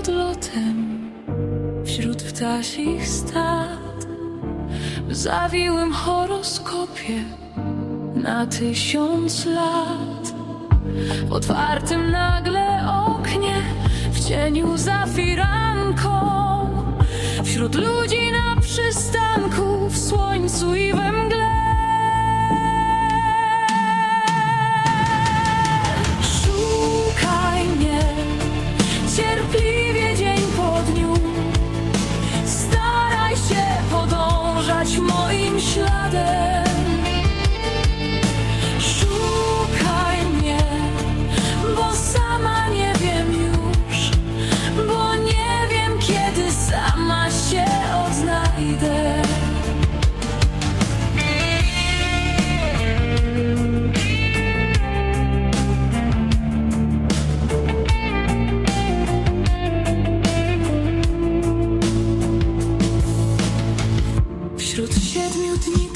odlotem wśród ptasich stad w zawiłym horoskopie na tysiąc lat. W otwartym nagle oknie w cieniu za firanką.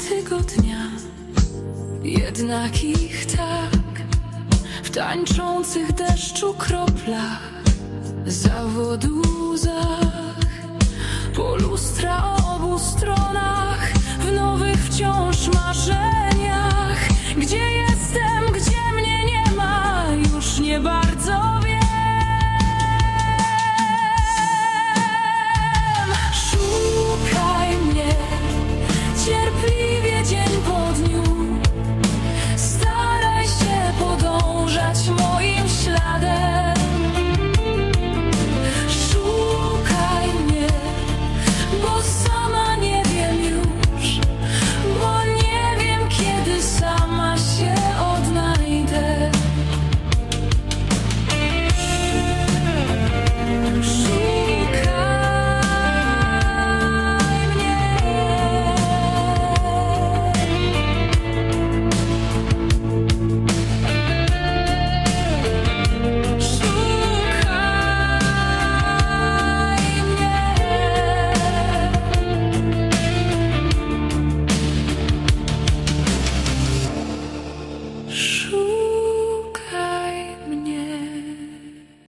Tygodnia Jednak ich tak W tańczących deszczu kroplach Zawoduzach Po lustra